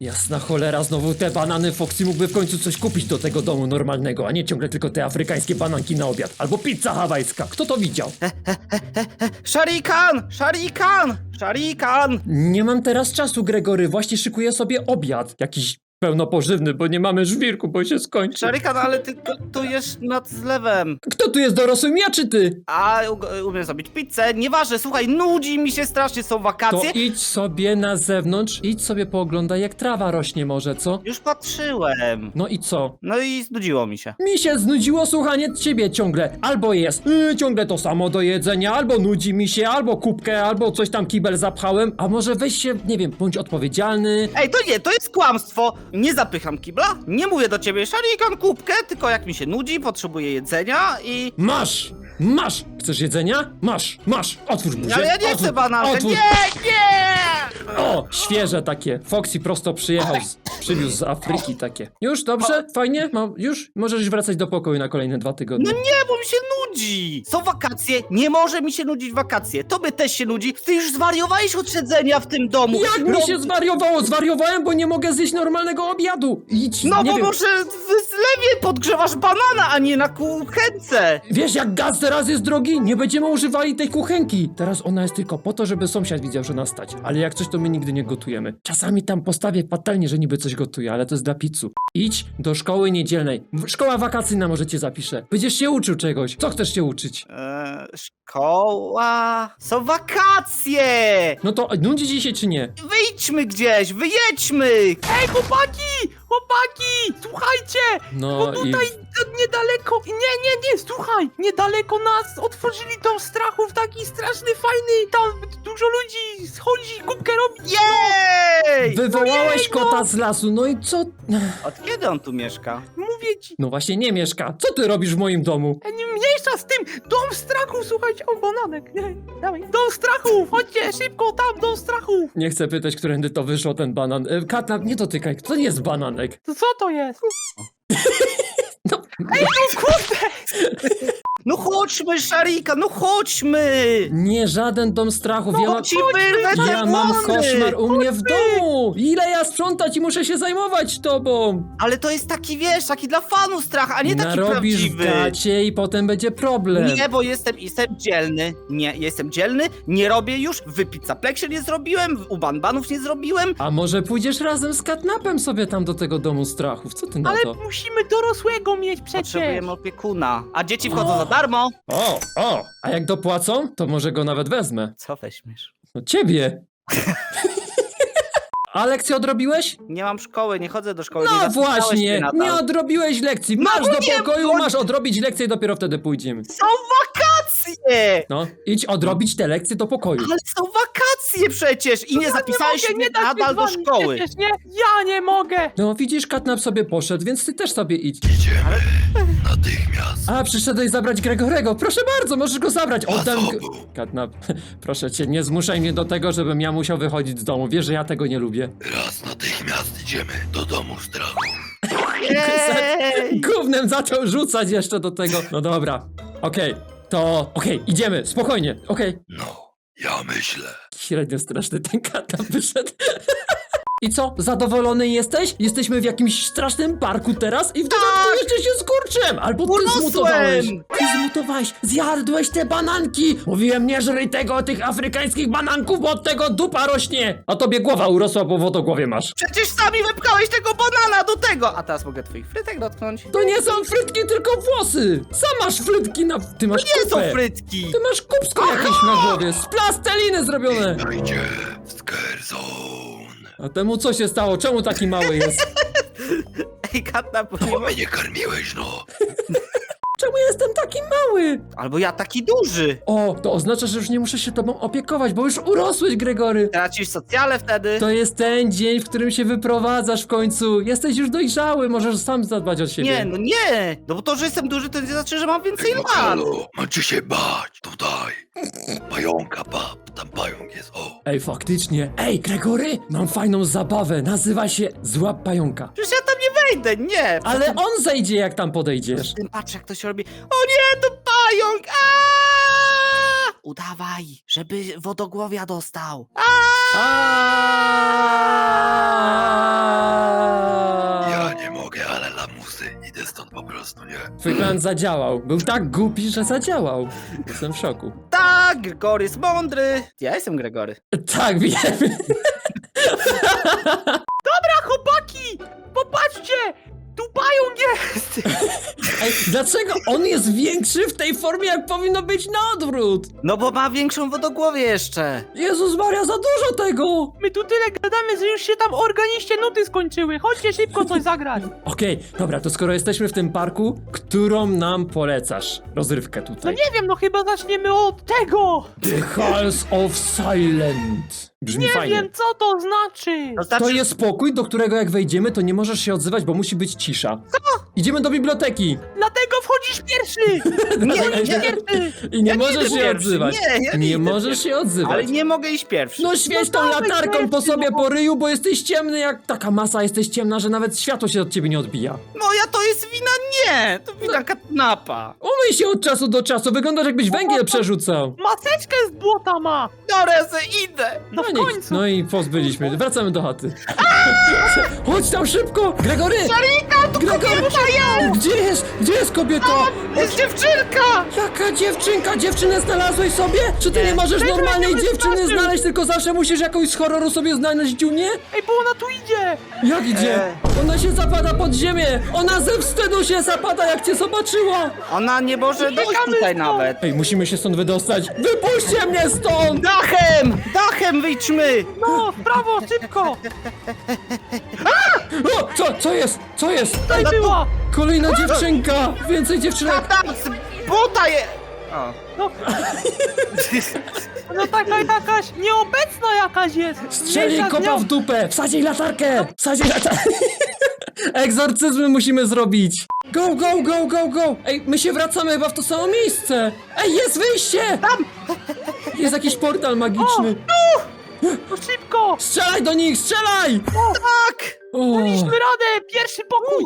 Jasna cholera, znowu te banany Foxy mógłby w końcu coś kupić do tego domu normalnego, a nie ciągle tylko te afrykańskie bananki na obiad. Albo pizza hawajska. Kto to widział? Szarikan! Szarikan! Szarikan! Nie mam teraz czasu, Gregory. Właśnie szykuję sobie obiad. Jakiś pełnopożywny, bo nie mamy żwirku, bo się skończy. Szarikan, ale ty gotujesz nad zlewem. Kto tu jest dorosłym, ja czy ty? A u- umiem zrobić pizzę. Nieważne, słuchaj, nudzi mi się strasznie, są To wakacje. idź sobie na zewnątrz, idź sobie pooglądaj, jak trawa rośnie może, co? Już patrzyłem. No i co? No i znudziło mi się. Mi się znudziło słuchanie ciebie ciągle. Albo jest yy, ciągle to samo do jedzenia, albo nudzi mi się, albo kubkę, albo coś tam kibel zapchałem. A może weź się, nie wiem, bądź odpowiedzialny. Ej, to nie, to jest kłamstwo. Nie zapycham kibla, nie mówię do ciebie szarikan kubkę, tylko jak mi się nudzi, potrzebuję jedzenia i... Masz! Masz! Chcesz jedzenia? Masz! Masz! Otwórz buzię! Ale ja nie otwórz, chcę bananka, otwórz. nie, nie! O! Świeże takie. Foxy prosto przyjechał, z, przywiózł z Afryki takie. Już? Dobrze? Fajnie? Ma, już? Możesz wracać do pokoju na kolejne dwa tygodnie. No nie, bo mi się nudzi. Są wakacje, nie może mi się nudzić wakacje. Tobie też się nudzi. Ty już zwariowałeś od siedzenia w tym domu. Jak no, mi się zwariowało? Zwariowałem, bo nie mogę zjeść normalnego obiadu. Idź, No nie bo wiem. może w zlewie podgrzewasz banana, a nie na kuchence. Wiesz jak gaz teraz jest drogi? Nie będziemy używali tej kuchenki. Teraz ona jest tylko po to, żeby sąsiad widział, że nas stać. Ale jak coś, to my nigdy nie gotujemy. Czasami tam postawię patelnię, że niby coś gotuję, ale to jest dla pizzu. Idź do szkoły niedzielnej. Szkoła wakacyjna może cię zapiszę. Będziesz się uczył czegoś. Co chcesz się uczyć? Eee, szkoła. Są wakacje. No to nudzi ci się czy nie? Wyjdźmy gdzieś, wyjedźmy. Ej, chłopaki! Chłopaki! Słuchajcie! No Bo i... tutaj d- niedaleko, nie, nie, nie, słuchaj! Niedaleko nas otworzyli dom strachów, taki straszny, fajny, tam dużo ludzi schodzi, kubkę robi. Jej! Wywołałeś no. kota z lasu, no i co? Od kiedy on tu mieszka? Mówię ci, No właśnie nie mieszka. Co ty robisz w moim domu? e, nie z tym, dom strachów, słuchajcie, o, bananek, nie, dawaj, dom strachów, chodźcie, szybko tam, dom strachów. Nie chcę pytać, którędy to wyszło ten banan. E, nie dotykaj. To nie jest bananek. To co to jest? No, No kurde! No chodźmy, Szarika, no chodźmy! nie żaden dom strachów. ja No mam... ci wyrwę te Ja mam włosy! koszmar u mnie w domu! Ile ja sprzątać i muszę się zajmować tobą! Ale to jest taki, wiesz, taki dla fanów strach, a nie taki Narobisz w prawdziwy. gacie i potem będzie problem. Nie, bo jestem, jestem dzielny. Nie, jestem dzielny, nie robię już. W pizzaplexie nie zrobiłem, u banbanów nie zrobiłem. A może pójdziesz razem z katnapem sobie tam do tego domu strachów? Co ty na Ale to? musimy dorosłego mieć przecież. Potrzebujemy opiekuna. A dzieci wchodzą za darmo. O, o! A jak dopłacą, to może go nawet wezmę. Co weźmiesz? No ciebie! A lekcję odrobiłeś? Nie mam szkoły, nie chodzę do szkoły. nie No zapisałeś właśnie, mnie na to. nie odrobiłeś lekcji. Masz bo do nie, pokoju, bo- masz odrobić lekcję i dopiero wtedy pójdziemy. Są wakacje! No, idź odrobić te lekcje do pokoju. Ale są wakacje przecież! I nie Ja zapisałeś mogę, mnie nie dać nadal do szkoły. Przecież nie, ja nie mogę. No widzisz, Katnap sobie poszedł, więc ty też sobie idź. Idziemy natychmiast. A, przyszedłeś zabrać Gregorego. Proszę bardzo, możesz go zabrać. A Oddam... co g- był? Katnap, proszę cię, nie zmuszaj mnie do tego, żebym ja musiał wychodzić z domu. Wiesz, że ja tego nie lubię. Raz natychmiast idziemy do domu strachu. Jej! Gównem zaczął rzucać jeszcze do tego. No dobra, okej, to... Okej, idziemy, spokojnie, okej. No, ja myślę. Średnio straszny ten Katnap wyszedł. I co, zadowolony jesteś? Jesteśmy w jakimś strasznym parku teraz i w dodatku Tak! jeszcze się skurczem! Albo ty Urosłem! zmutowałeś! Ty zmutowałeś! Zjadłeś te bananki! Mówiłem, nie żryj tego, tych afrykańskich bananków, bo od tego dupa rośnie! A tobie głowa urosła, bo wodogłowie masz. Przecież sami wypchałeś tego banana do tego! A teraz mogę twoich frytek dotknąć? To nie są frytki, tylko włosy! Sam masz frytki na... Ty masz Nie są kupę. frytki! Ty masz kupsko jakieś na głowie, z plasteliny zrobione! Dajcie. A temu co się stało? Czemu taki mały jest? Ej, Katna, Bo nie mnie nie karmiłeś, no. Czemu jestem taki mały? Albo ja taki duży! O, to oznacza, że już nie muszę się tobą opiekować, bo już urosłeś, Gregory. Tracisz socjale wtedy? To jest ten dzień, w którym się wyprowadzasz w końcu. Jesteś już dojrzały, możesz sam zadbać o siebie. Nie, no nie! No bo to, że jestem duży, to nie znaczy, że mam więcej Ej, lat! Marcelo, macie się bać. Tutaj. Pająka, pap. Tam pająk jest, o. Ej, faktycznie. Ej, Gregory, mam fajną zabawę. Nazywa się Złap Pająka. Przecież ja tam nie wejdę, nie! Ale on zejdzie, jak tam podejdziesz. Tym patrz, jak to się robi. O nie, to pająk! Aaaa! Udawaj, żeby wodogłowia dostał. Ja nie po prostu, nie? Twój plan zadziałał. Był tak głupi, że zadziałał. Jestem w szoku. Tak, Gregory jest mądry. Ja jestem Gregory. Tak, wiemy. Dobra, chłopaki! Popatrzcie! Pająk jest! Ej, dlaczego on jest większy w tej formie, jak powinno być na odwrót? No bo ma większą wodogłowię jeszcze. Jezus Maria, za dużo tego! My tu tyle gadamy, że już się tam organiście nuty skończyły. Chodźcie szybko coś zagrać. Okej, dobra, to skoro jesteśmy w tym parku, którą nam polecasz? Rozrywkę No tutaj. nie wiem, no chyba zaczniemy od tego. The Halls of Silent. Brzmi Nie fajnie. wiem, co to znaczy. To znaczy, To jest spokój, do którego jak wejdziemy, to nie możesz się odzywać, bo musi być cisza. Idziemy do biblioteki. Dlatego wchodzisz pierwszy. Nie, nie, pierwszy. I nie Ja nie możesz idę się pierwszy. odzywać. Nie, ja nie idę możesz pierwszy. się odzywać. ale nie mogę iść pierwszy. No świeć tą No dawaj latarką po pierwszy, sobie no. po ryju, bo jesteś ciemny jak taka masa, jesteś ciemna, że nawet światło się od ciebie nie odbija. Moja to jest wina nie. To wina katnapa. Umyj się od czasu do czasu, wyglądasz jakbyś węgiel przerzucał. Maseczkę z błota ma. Se idę. No w nie- końcu. no i pozbyliśmy. Wracamy do chaty. Chodź tam szybko! Gregory! Gdzie jest? Gdzie jest kobieta? Jest dziewczynka! Jaka dziewczynka? Dziewczynę znalazłeś sobie? Czy ty nie Nie. możesz normalnej dziewczyny znaleźć, tylko zawsze musisz jakąś z horroru sobie znaleźć dziunię? Ej, bo ona tu idzie. Jak idzie? Eee. Ona się zapada pod ziemię! Ona ze wstydu się zapada, jak cię zobaczyła! Ona nie może dojść Uciekamy tutaj stąd. nawet. Ej, musimy się stąd wydostać! Wypuśćcie mnie stąd! Dachem! Dachem wyjdźmy! No, w prawo, szybko. O, co, co jest? Co jest? Tutaj No to- była. Kolejna dziewczynka! Więcej dziewczynek! Tam z buta je... O. No. No taka jakaś nieobecna jakaś jest. Strzeli Mniejsza z kopa nią. w dupę! Wsadź jej latarkę! Wsadź jej latarkę! Egzorcyzmy musimy zrobić! Go, go, go, go, go! Ej, my się wracamy chyba w to samo miejsce! Ej, jest wyjście! Tam! Jest jakiś portal magiczny! No szybko. Strzelaj do nich, strzelaj! Tak! O, Mieliśmy radę. Pierwszy pokój.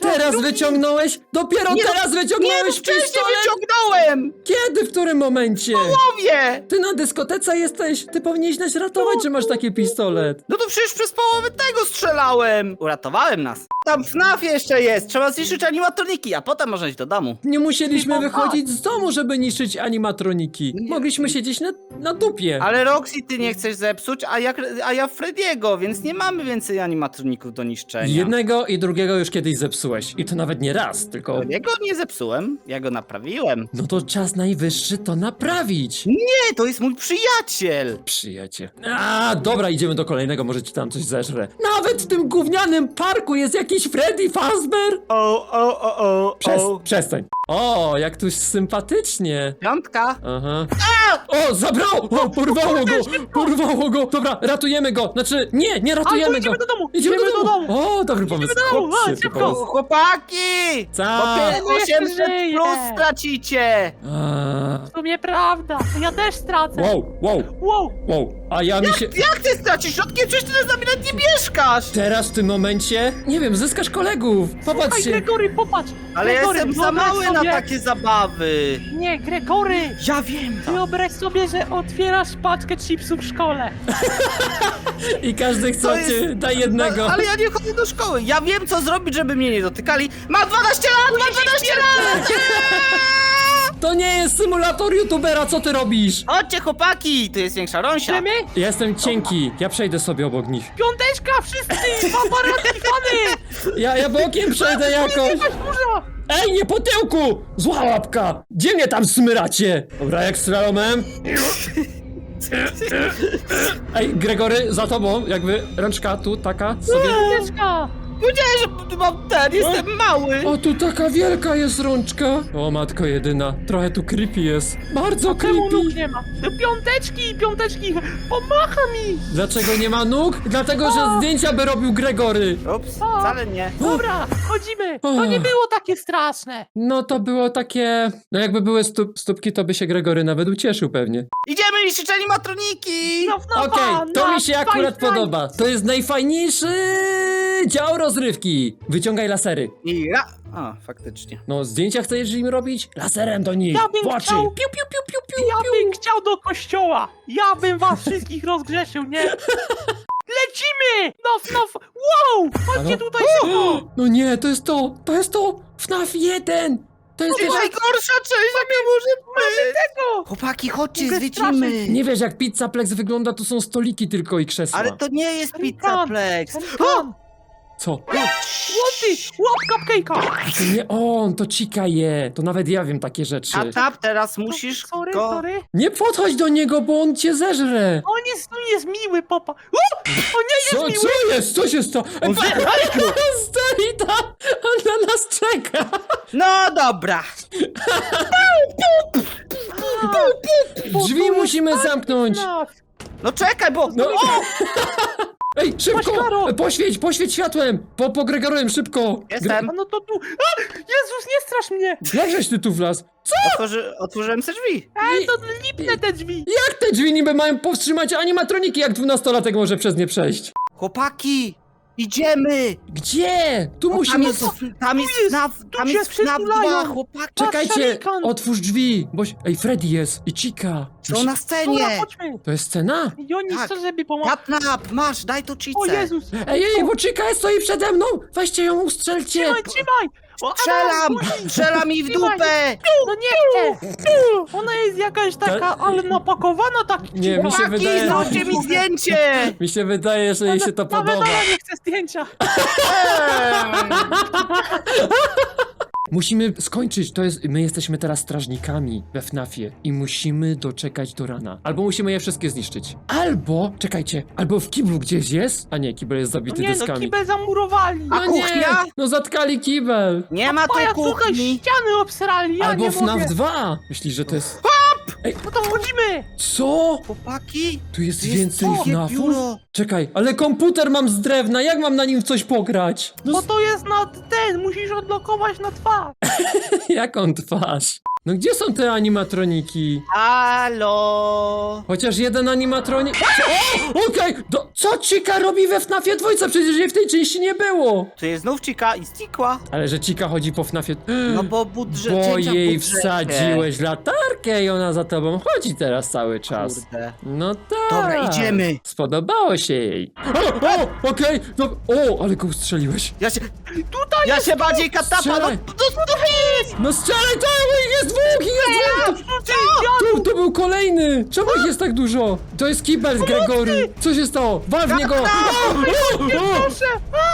teraz drugi. wyciągnąłeś! Dopiero Nie, teraz Nie, no wyciągnąłeś wcześniej pistolet! wyciągnąłem! Kiedy? W którym momencie? Powie! Ty na dyskotece jesteś! Ty powinieneś nas ratować, że masz taki pistolet! No to przecież przez połowę tego strzelałem! Uratowałem nas. Tam FNAF jeszcze jest! Trzeba zniszczyć animatroniki, a potem można iść do domu. Nie musieliśmy wychodzić z domu, żeby niszczyć animatroniki. Mogliśmy siedzieć na, na dupie. Ale Roxy ty nie chcesz zepsuć, a ja, a ja Frediego, więc nie mamy więcej animatroników do niszczenia. Jednego i drugiego już kiedyś zepsułeś. I to nawet nie raz, tylko... Frediego nie zepsułem, ja go naprawiłem. No to czas najwyższy to naprawić. Nie, to jest mój przyjaciel! Przyjacie. A, dobra, idziemy do kolejnego, może ci tam coś zeżrę. Nawet w tym gównianym parku jest jakiś Freddy Fazbear. O, o, o, o, Przez, o. przestań. O, jak tu sympatycznie. Piątka? Aha. O, zabrało! O, porwało go! Porwało go! Dobra, ratujemy go! Znaczy, nie, nie A, to ratujemy idziemy go! do domu. Idziemy do domu! O, dobry pomysł. do domu, Chłopcy, pomysł. Chłopaki! Co? Bo jeszcze 800 żyje. plus stracicie! A, W sumie prawda. Ja też stracę. Wow, wow, Wow. wow. A ja mi się... Jak ty stracisz środki? Przecież ty na nami nawet nie mieszkasz! Teraz w tym momencie, nie wiem, zyskasz kolegów. Słuchaj, Popatrzcie. Gregory, popatrz. Ale ja Gregory, jestem za wyobraź mały na sobie- takie zabawy! Nie, Gregory. Ja wiem! Wyobraź sobie, że otwierasz paczkę chipsów w szkole. I każdy chce To jest- ciebie, daj jednego. No, ale ja nie chodzę do szkoły. Ja wiem, co zrobić, żeby mnie nie dotykali. Mam 12 lat! Mam 12 lat! To nie jest symulator youtubera, co ty robisz? Chodźcie, chłopaki! Tu jest większa rąsia. Idziemy? Ja jestem cienki, ja przejdę sobie obok nich. Piąteczka, wszyscy! Paparazzi, fany! Ja, ja bokiem przejdę jakoś. Burza! Ej, nie po tyłku! Zła łapka! Gdzie mnie tam smyracie? Dobra, jak slalomem. Ej, Gregory, za tobą, jakby rączka tu, taka sobie. Powiedziałem, że mam ten, jestem mały. O, tu taka wielka jest rączka. O, matko jedyna, trochę tu creepy jest. Bardzo Czemu nóg creepy. nie ma? No Piąteczki, piąteczki! Pomacha mi! Dlaczego nie ma nóg? Dlatego, że zdjęcia by robił Gregory. Ups, O. wcale nie. Dobra, chodzimy! To nie było takie straszne! No to było takie... No jakby były stup, stópki, to by się Gregory nawet ucieszył pewnie. Idziemy niszczyć animatroniki! No, no, Okej, to mi się akurat podoba. To jest najfajniejszy dział rozrywki. Wyciągaj lasery. I ra... A, faktycznie. No, zdjęcia chcesz im robić? Laserem do nich! Ja bym chciał- Piu, piu, piu, piu, piu, Ja piu. bym chciał do kościoła! Ja bym was wszystkich rozgrzeszył, nie? Lecimy! No, no, wow! Chodźcie Halo? tutaj szybko! No nie, to jest to! To jest to! FNAF 1! To jest To najgorsza część, jaka może być! Tego! Chłopaki, chodźcie, Mogę zwiedzimy! Nie wiesz, jak Pizzaplex wygląda, to są stoliki tylko i krzesła. Ale to nie jest Pelikan. Pizzaplex! Pelikan! Co? Łopy! Łap cupcake'a! To nie on, to Chica je. To nawet ja wiem takie rzeczy. Tap, tap, teraz musisz Sorry, go... sorry. Nie podchodź do niego, bo on cię zeżre! On jest, on jest miły, popa. O! On nie Co, jest miły! co jest? Co się stało? On Pa- Stoi tam! On na nas czeka! No dobra! Drzwi musimy zamknąć! No, No czekaj, bo... No. O! Ej, szybko! Poświeć, poświeć światłem! Po, po Gregorem, szybko! Jestem. a no to tu. A! Jezus, nie strasz mnie! Jakżeś ty tu wlazł? Otworzy, otworzyłem te drzwi. Ej, to lipne te drzwi! Jak te drzwi niby mają powstrzymać animatroniki, jak dwunastolatek może przez nie przejść? Chłopaki! Idziemy! Gdzie? Tu Bo musimy... Tam jest, tam jest jest, FNAF, tu tam się jest FNAF. 2, chłopaki! Czekajcie! Szarikan. Otwórz drzwi! Bo... Ej, Freddy jest! I Chica! Są na Dobra, scenie! chodźmy! To jest scena? I oni Tak. chcą, żeby pomóc. Tap, masz, daj to O cheatce! Jezus! Ej, ej, bo Chica stoi przede mną! Weźcie ją, ustrzelcie! Trzymaj, trzymaj! Strzelam! Strzelam mi w dupę! No nie chcę! Ona jest jakaś taka, ale napakowana tak. Nie, mi się Chłopaki, wydaje... zróbcie mi zdjęcie! Mi się wydaje, że jej się to Nawet podoba. ona nie chce zdjęcia. Musimy skończyć, to jest... My jesteśmy teraz strażnikami we FNAFie i musimy doczekać do rana. Albo musimy je wszystkie zniszczyć. Albo, czekajcie, albo w kiblu gdzieś jest? A nie, kibel jest No zabity nie, no deskami. kibel zamurowali. A no nie, kuchnia? no zatkali kibel. Nie ma A tu ja tutaj kuchni! ściany obsrali, ja Albo nie FNAF mogę. 2. Myślisz, że to jest... No to wchodzimy! Co? Chłopaki! Tu jest jest więcej drugie FNAFów? biuro. Czekaj, ale komputer mam z drewna, jak mam na nim w coś pograć? No Bo to jest na ten, musisz odblokować na twarz. Jaką twarz? No gdzie są te animatroniki? Halo! Chociaż jeden animatronik... O! Okej! do- Co Cika robi we FNAFie dwójce? Przecież jej w tej części nie było! Tu jest znów cika i stikła. Ale że Cika chodzi po FNAFie... No bo budżet... Bo cięcia jej budżecie. wsadziłeś latarkę i ona za tobą chodzi teraz cały czas. Kurde. No tak. Dobra, idziemy. Spodobało się jej. O, o okej, no, o, ale go ustrzeliłeś. Ja się... Tutaj Ja się bardziej katapa, no, Strzelaj. no, no, jest! No strzelaj, to jest dwóch, jest dwóch. Ty, Tu, tu był kolejny! Czemu ich jest tak dużo? To jest kibel, Gregory! Co się stało? Wal w niego! O, o, o! proszę!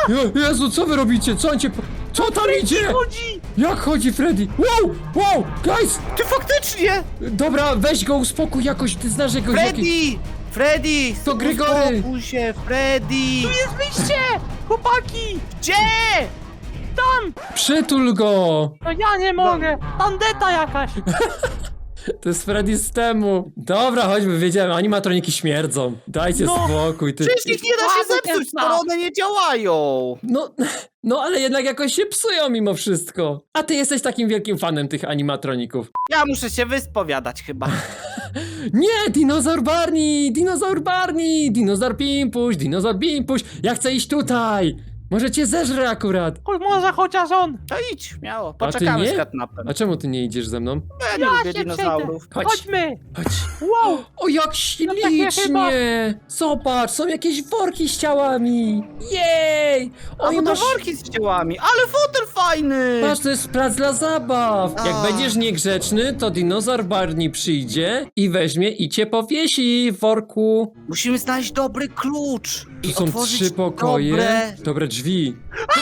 Je- Jezu, co wy robicie? Co on cię... po- Co tam idzie? Chodzi! Jak chodzi Freddy? Wow, wow, guys! Ty faktycznie! Dobra, weź go, uspokój jakoś, ty znasz jego jakiś... Freddy! Freddy! To Gregory. Uspokój się, Freddy! Tu jest wyjście! Chłopaki! Gdzie? Tam! Przytul go! No ja nie mogę! Tandeta jakaś! To jest Freddy z temu. Dobra, chodźmy, wiedziałem, animatroniki śmierdzą. Dajcie No. spokój, ty... Przecież ich nie da się Ładny zepsuć, skoro one nie działają! No, no ale jednak jakoś się psują mimo wszystko. A ty jesteś takim wielkim fanem tych animatroników. Ja muszę się wyspowiadać chyba. Nie, dinozaur Barney! Dinozaur Barney! Dinozaur Pimpuś! Dinozaur Pimpuś! Ja chcę iść tutaj! Może cię zeżrę akurat! Choć może chociaż on! To idź, śmiało. Poczekamy nie? z katnapem. A czemu ty nie idziesz ze mną? Ja nie Ja lubię się dinozaurów. Chodź. Chodźmy! Chodź. Wow! O, jak takie ślicznie! Zobacz, są jakieś worki z ciałami! Jej! A Oj, bo to masz... worki z ciałami, ale fotel fajny! Patrz, to jest plac dla zabaw! Jak A. będziesz niegrzeczny, to dinozaur Barney przyjdzie i weźmie i cię powiesi w worku. Musimy znaleźć dobry klucz. Tu I są otworzyć trzy pokoje. Dobre... Dobre drzwi.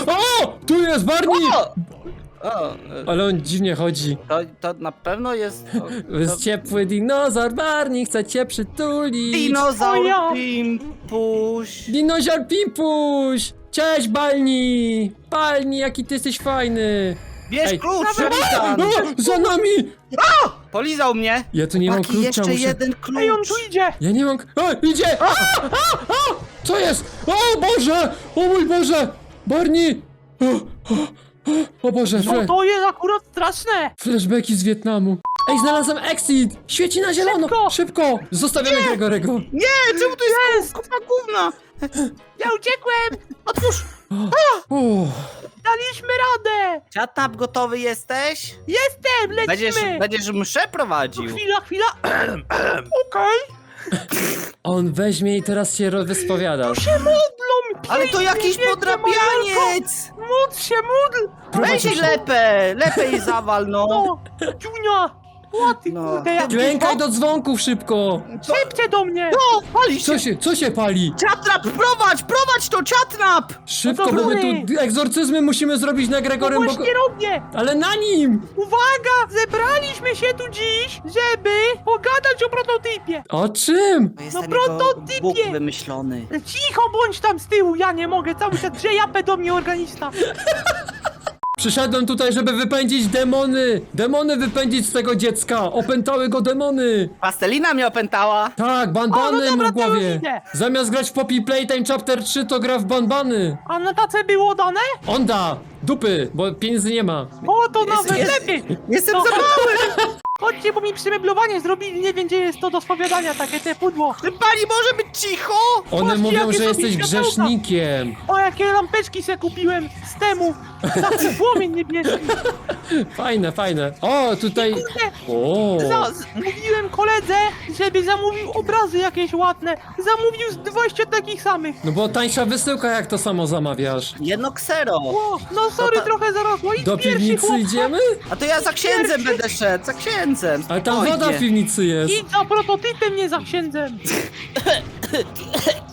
O! Tu jest Barney! O! O, e, Ale on dziwnie chodzi. to, to na pewno jest... To, Jest ciepły dinozaur Barney, chce cię przytulić. Dinozaur ja. Pimpuś. Dinozaur Pimpuś! Cześć Balni! Balni, jaki ty jesteś fajny! Bierz Ej. klucz, Dawaj. Szelikan. O, za nami! Polizał mnie. Ja tu nie mam Chłopaki, klucza, jeszcze muszę... jeden klucz. Ej, on tu idzie! Ja nie mam... O, idzie! A, a, a! Co jest? O Boże! O mój Boże! Barney! O, o, o, o Boże, No fle, to jest akurat straszne! flashbacki z Wietnamu. Ej, znalazłem exit! Świeci na zielono! Szybko! Szybko! Zostawiamy Gregorego! Nie, czemu to jest kupa gówna? Ja uciekłem! Otwórz. Daliśmy radę! Ciatnap, gotowy jesteś? Jestem, lecimy! Będziesz, będziesz mszę prowadził. Chwila, chwila. Okej. On weźmie i teraz się ro- wyspowiadasz. Się modlą! Ale to pięknie, jakiś podrabianiec! Módl się, módl! Prowadź Weź już. lepę, lepiej zawal, no. No, Dziunia! O ty No. kurde, Klękaj do dzwonków szybko! Szybcie do mnie! O, pali się! Co się, co się pali? Ciatnap, prowadź, prowadź to, ciatnap! Szybko, No bo my tu egzorcyzmy musimy zrobić na No Gregorem, bo... właśnie robię! Ale na nim! Uwaga! Zebraliśmy się tu dziś, żeby pogadać o prototypie! O czym? To jest No prototypie. Bóg wymyślony. Cicho bądź tam z tyłu, ja nie mogę, cały czas drze japę do mnie organista. Przyszedłem tutaj, żeby wypędzić demony! Demony wypędzić z tego dziecka! Opętały go demony! Pastelina mnie opętała. Tak, banbany O, no dobra, mu w to już głowie! idę. Zamiast grać w Poppy Playtime Chapter 3, to gra w banbany! A na tace było dane? On da! Dupy, bo pieniędzy nie ma. O, to nawet jest- lepiej! Jestem No. za mały. Chodźcie, bo mi przemeblowanie zrobili, nie wiem gdzie jest to do spowiadania, takie te pudło. Czy pani może być cicho? One Właśnie, mówią, jakie że są jesteś światełka. grzesznikiem. O, jakie lampeczki se kupiłem z temu. Płomień niebieski. Fajne, fajne. O, tutaj... O, Za, z, mówiłem koledze, żeby zamówił obrazy jakieś ładne. Zamówił z 20 takich samych. no bo tańsza wysyłka, jak to samo zamawiasz. Jedno ksero. O, no sorry, ta- trochę zarosło. I Do pierwszy piwnicy idziemy? A to ja za księdzem Pierwszy- będę szedł, za księdzem. Ale tam woda w piwnicy jest. Idź za prototypem, nie za księdzem.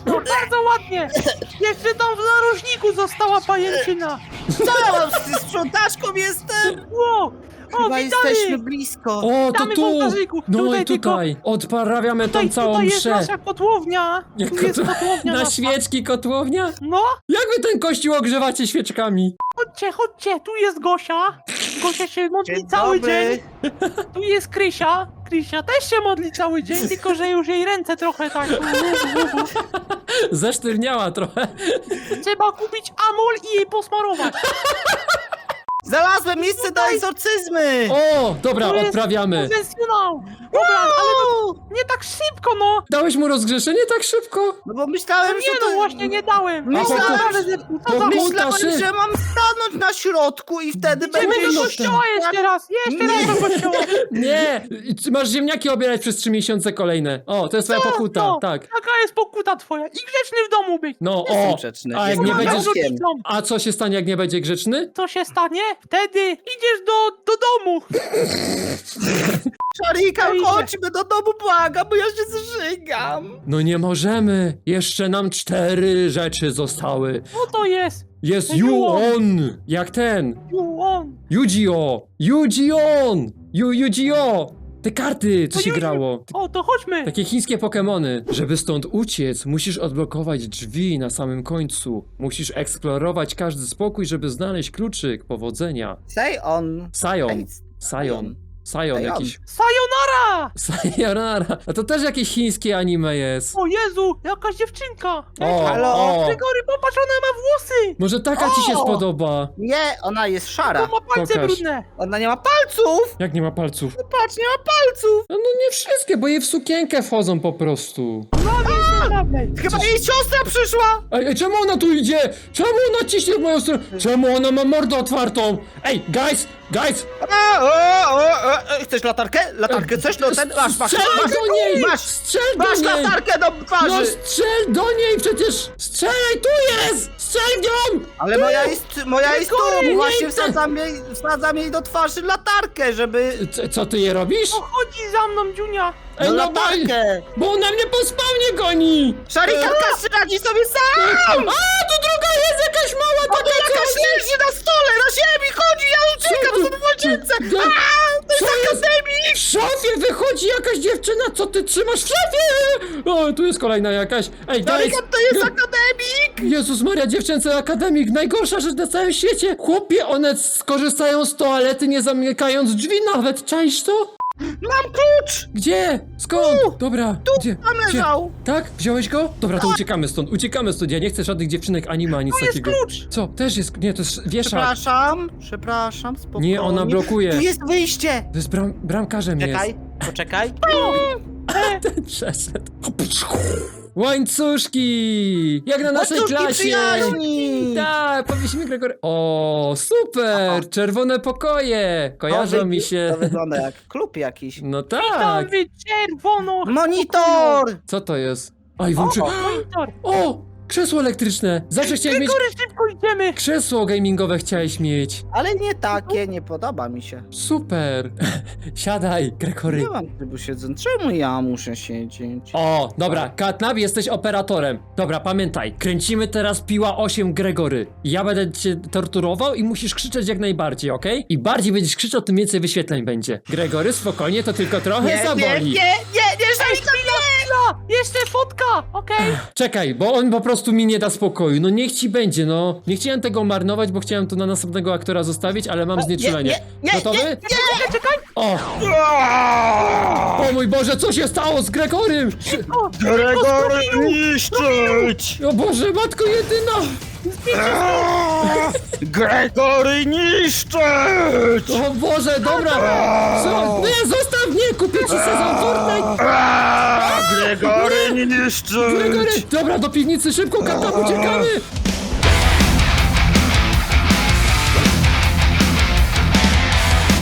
No, bardzo ładnie. Jeszcze tam w narożniku została pajęczyna. Co z sprzątaczką jestem? Ło, o, Chyba jesteśmy witamy. blisko. O, to Witamy tu! No Tutaj i tylko- tutaj. Odprawiamy Tutaj, tą całą tutaj jest mszę. nasza kotłownia. Jak Tu jest kotło- kotłownia Na nasza. świeczki kotłownia? No, Jak wy ten kościół ogrzewacie świeczkami? chodźcie, chodźcie, tu jest Gosia. Gosia się modli Dzień cały dobry. dzień. Tu jest Krysia. Krysia też się modli cały dzień, tylko że już jej ręce trochę tak. Zesztywniała trochę. Trzeba kupić amol i jej posmarować. Znalazłem miejsce do egzorcyzmy. O, dobra, To jest odprawiamy. Profesjonał. Dobra, ale to nie tak szybko, no. Dałeś mu rozgrzeszenie tak szybko? No bo myślałem, No że nie to... no, właśnie nie dałem. A Myślałem, że Co za... po- Myślałem, że mam stanąć na środku i wtedy Idziemy będzie... do no kościoła jeszcze raz. Jeszcze raz do kościoła. Nie! Ty masz ziemniaki obierać przez trzy miesiące kolejne. O, to jest twoja pokuta, No, tak. Taka jest pokuta twoja. I grzeczny w domu być. No, Jestem o! grzeczny, A jak jestem nie Pomagam będziesz... A co się stanie, jak nie będzie grzeczny? Co się stanie? Wtedy idziesz do, do domu. Szarika, chodźmy do domu, błagam, bo ja się zżygam. No nie możemy. Jeszcze nam cztery rzeczy zostały. Co to jest? Jest Ju- Ju-on! Jak ten. Ju, on. Yu-Gi-Oh! Yu-Gi-On! Yu Yu-Gi-Oh! Te karty, co To się grało. O, to chodźmy. Takie chińskie Pokemony. Żeby stąd uciec, musisz odblokować drzwi na samym końcu. Musisz eksplorować każdy spokój, żeby znaleźć kluczyk powodzenia. Say on. Sion. Sion. Sion Sion. jakiś. Sayonara! Sayonara. A to też jakieś chińskie anime jest. O Jezu, jakaś dziewczynka. O, halo? o. Gregory, popatrz, ona ma włosy. Może taka ci się O! spodoba. Nie, ona jest szara. ma palce Pokaż. brudne. Ona nie ma palców. Jak nie ma palców? Patrz, nie ma palców. No, no nie wszystkie, bo jej w sukienkę wchodzą po prostu. No. Chyba jej siostra przyszła. Ej, ej, czemu ona tu idzie? Czemu ona ciśnie w moją stronę? Czemu ona ma mordę otwartą? Ej, guys, guys! A, o, o, o, e, chcesz latarkę? Latarkę chcesz? No ten, masz, masz, Strzel masz, do niej! masz, Strzel masz do niej! latarkę do No twarzy. strzel do niej przecież! Strzelaj, tu jest! Strzel nią! Ale moja jest, moja jest Gregory, tu. Właśnie nie wsadzam jej, wsadzam jej do twarzy latarkę, żeby... C co ty je robisz? O, chodzi za mną, Dziunia. Ej, No no bo, latarkę. bo ona mnie po spawnie goni! Szarikanka radzi sobie sam! A, tu druga jest jakaś mała O, tu taka jakaś leży na stole, na ziemi, chodzi, ja uciekam, Co to tu- w łazience! To jest co jest? akademik! W szafie wychodzi jakaś dziewczyna, co ty trzymasz w szafie? O, tu jest kolejna jakaś. Ej, guys! Szarikan to jest akademik! Jezus Maria, dziewczęcy akademik, najgorsza rzecz na całym świecie. Chłopie, one skorzystają z toalety, nie zamykając drzwi nawet, czaisz to? Mam klucz! Gdzie? Skąd? Dobra, gdzie? Tam Gdzie? leżał! Tak? Wziąłeś go? Dobra, to uciekamy stąd, uciekamy stąd. Ja nie chcę żadnych dziewczynek ani nic Tu jest takiego. klucz. Co? Też jest, nie, to jest wieszak. Przepraszam, przepraszam, spokojnie. Nie, ona blokuje. Tu jest wyjście! To jest bram, bramkarzem Czekaj, jest. poczekaj. Ten przeszedł. Łańcuszki! Jak na naszej Łańcuszki klasie! przyjaźni! Tak, powiedzmy Gregory. O, super! Czerwone pokoje! Kojarzą mi się. To wygląda jak klub jakiś. No tak! wy czerwono! Monitor! Co to jest? Oj, włączy... Monitor! O! Krzesło elektryczne! Zawsze chciałeś mieć... Gregory, szybko idziemy! Krzesło gamingowe chciałeś mieć. Ale nie takie, nie podoba mi się. Super! Siadaj, Gregory. Nie mam trybu siedzenia. Czemu ja muszę siedzieć? O, dobra, Katnab, jesteś operatorem. Dobra, pamiętaj, kręcimy teraz piła 8 Gregory. Ja będę cię torturował i musisz krzyczeć jak najbardziej, okej? I bardziej będziesz krzyczał, tym więcej wyświetleń będzie. Gregory, spokojnie, to tylko trochę Nie, nie, zaboli. nie, nie, nie! Jeszcze fotka! Okej? Czekaj, bo on po prostu mi nie da spokoju. No niech ci będzie, no. Nie chciałem tego marnować, bo chciałem to na następnego aktora zostawić, ale mam znieczulenie. nie, nie, Gotowy? Czekaj, czekaj! O! O mój Boże, co się stało z Gregorym? O, Gregory niszczyć! O Boże, matko jedyna! Gregory niszczyć! O Boże, dobra! Co? Nie, zostaw mnie! Kupię ci sezon Fortnite! Gregory niszczyć! Gregory! Dobra, do piwnicy, szybko, kata, uciekamy!